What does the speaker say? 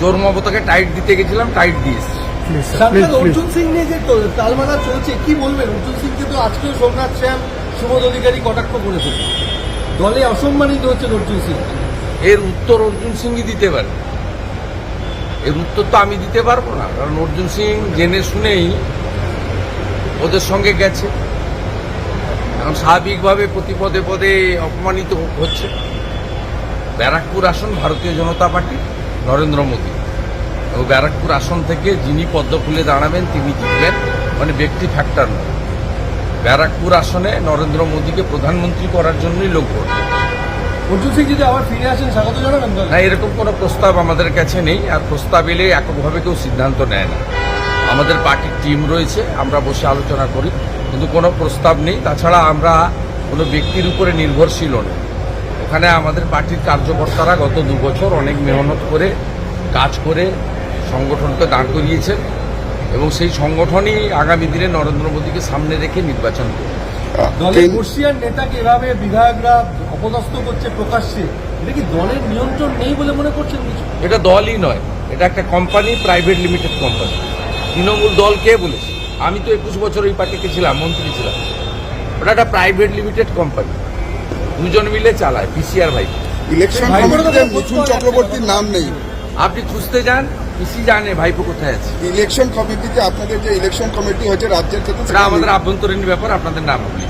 চোর মমতাকে টাইট দিতে গেছিলাম টাইট দিয়েছি অর্জুন সিং নিয়ে যে তো- তালমালা চলছে কি বলবেন? অর্জুন সিংকে তো আজকেও সোমনাথ শ্যাম সুবোধ অধিকারী কটাক্ষ করেছে। দলে অসম্মানিত হচ্ছেন অর্জুন সিং। এর উত্তর অর্জুন সিংই দিতে পারে। এর উত্তর তো আমি দিতে পারব না কারণ অর্জুন সিং জেনে শুনেই ওদের সঙ্গে গেছে। এখন স্বাভাবিকভাবে প্রতি পদে পদে অপমানিত হচ্ছে। ব্যারাকপুর আসন ভারতীয় জনতা পার্টি। নরেন্দ্র মোদী। এবং ব্যারাকপুর আসন থেকে যিনি পদ্ম খুলে দাঁড়াবেন তিনি জিতবেন। মানে ব্যক্তি ফ্যাক্টর নয়। ব্যারাকপুর আসনে নরেন্দ্র মোদীকে প্রধানমন্ত্রী করার জন্যই লোক ভোট দেবে। অর্জুন সিং যদি আবার ফিরে আসেন স্বাগত জানাবেন না এরকম কোনো প্রস্তাব আমাদের কাছে নেই আর প্রস্তাব এলে এককভাবে কেউ সিদ্ধান্ত নেয় না। আমাদের পার্টির টিম রয়েছে আমরা বসে আলোচনা করি কিন্তু কোনো প্রস্তাব নেই। তাছাড়া আমরা কোনো ব্যক্তির উপরে নির্ভরশীল নই। ওখানে আমাদের পার্টির কার্যকর্তারা গত দু বছর অনেক মেহনত করে কাজ করে সংগঠনকে দাঁড় করিয়েছেন এবং সেই সংগঠনই আগামী দিনে নরেন্দ্র মোদীকে সামনে রেখে নির্বাচন করবে। দলের বর্ষিয়ার নেতাকে এভাবে বিধায়করা অপদস্থ করছে প্রকাশ্যে? এটা কি দলের নিয়ন্ত্রণ নেই বলে মনে করছেন কিছু? এটা দলই নয় এটা একটা company private limited company Trinamool দল কে বলেছে? আমি তো একুশ বছর ওই পার্টিতে ছিলাম মন্ত্রী ছিলাম। ওটা একটা প্রাইভেট লিমিটেড কোম্পানি দুজন মিলে চালায় পিসিআর ভাই। ইলেকশন মিঠুন চক্রবর্তীর নাম নেই। আপনি খুঁজতে যান পিসি জানে ভাইপো কোথায় আছে। ইলেকশন কমিটিতে আপনাদের যে ইলেকশন কমিটি হয়েছে রাজ্যের ক্ষেত্রে আমাদের আভ্যন্তরীণ ব্যাপার আপনাদের নাম বলি